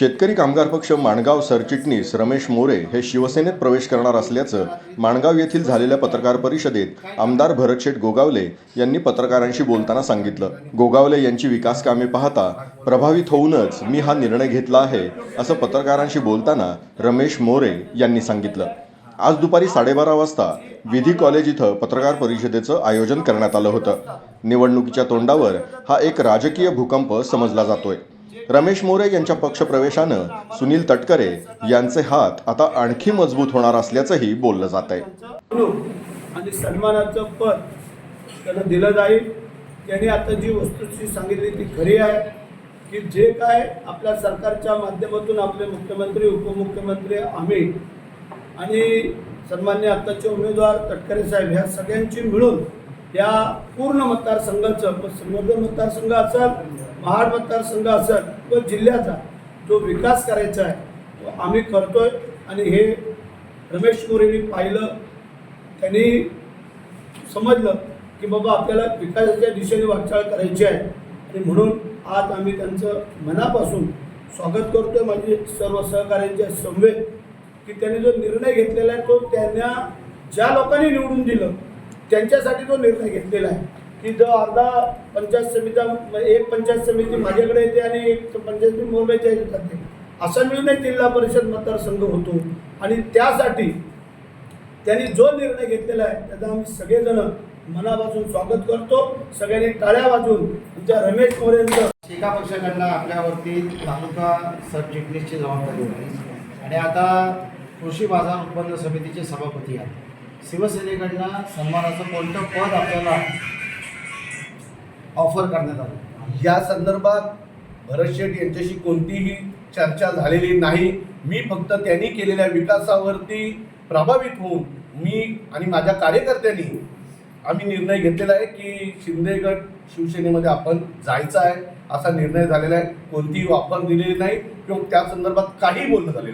शेतकरी कामगार पक्ष माणगाव सरचिटणीस रमेश मोरे हे शिवसेनेत प्रवेश करणार असल्याचं माणगाव येथील झालेल्या पत्रकार परिषदेत आमदार भरतशेठ गोगावले यांनी पत्रकारांशी बोलताना सांगितलं. गोगावले यांची विकास कामे पाहता प्रभावित होऊनच मी हा निर्णय घेतला आहे असं पत्रकारांशी बोलताना रमेश मोरे यांनी सांगितलं. आज दुपारी साडेबारा वाजता विधी कॉलेज इथं पत्रकार परिषदेचं आयोजन करण्यात आलं होतं. निवडणुकीच्या तोंडावर हा एक राजकीय भूकंप समजला जातोय. रमेश मोरे यांच्या पक्षप्रवेशानं सुनील तटकरे यांचे हात आता आणखी मजबूत होणार असल्याचंही बोललं जात आहे आणि सन्मानाचं पद त्यांना दिलं जाईल. त्यांनी आता जी वस्तूची सांगितली ती खरी आहे की जे काय आपल्या सरकारच्या माध्यमातून आपले मुख्यमंत्री उपमुख्यमंत्री आम्ही आणि सन्मान्य आत्ताचे उमेदवार तटकरे साहेब ह्या सगळ्यांची मिळून या पूर्ण मतदारसंघाचं व संवर्धन मतदारसंघ असेल महाड मतदारसंघ असेल व जिल्ह्याचा जो विकास करायचा आहे तो आम्ही करतोय. आणि हे रमेश मोरेंनी पाहिलं त्यांनी समजलं की बाबा आपल्याला विकासाच्या दिशेने वाटचाल करायची आहे. आणि म्हणून आज आम्ही त्यांचं मनापासून स्वागत करतोय. माझे सर्व सहकाऱ्यांच्या समवेत की त्यांनी जो निर्णय घेतलेला आहे तो त्यांना ज्या लोकांनी निवडून दिलं त्यांच्यासाठी तो निर्णय घेतलेला आहे की जो अर्धा पंचायत समिती एक पंचायत समिती माझ्याकडे येते आणि एक पंचायत समिती मुंबईच्या जाते. असा निर्णय जिल्हा परिषद मतदारसंघ होतो. आणि त्यासाठी त्यांनी जो निर्णय घेतलेला आहे त्याचा आम्ही सगळेजण मनापासून स्वागत करतो. सगळ्यांनी टाळ्या वाजून आमच्या रमेश मोरेंचं एका पक्षाकडनं आपल्यावरती तालुका सरचिटणीसची जबाबदारी होती. आणि आता कृषी बाजार उत्पन्न समितीचे सभापती आहेत. शिवसेनेकडनं सन्मानाचं कोणतं पद आपल्याला ऑफर करण्यात आलं? या संदर्भात भरत शेठ यांच्याशी कोणतीही चर्चा झालेली नाही. मी फक्त त्यांनी केलेल्या विकासावरती प्रभावित होऊन मी आणि माझ्या कार्यकर्त्यांनी आम्ही निर्णय घेतलेला आहे की शिंदे गट शिवसेनेमध्ये आपण जायचं आहे. असा निर्णय झालेला आहे. कोणतीही ऑफर दिलेली नाही. किंवा त्या संदर्भात काही बोलणं झालेलं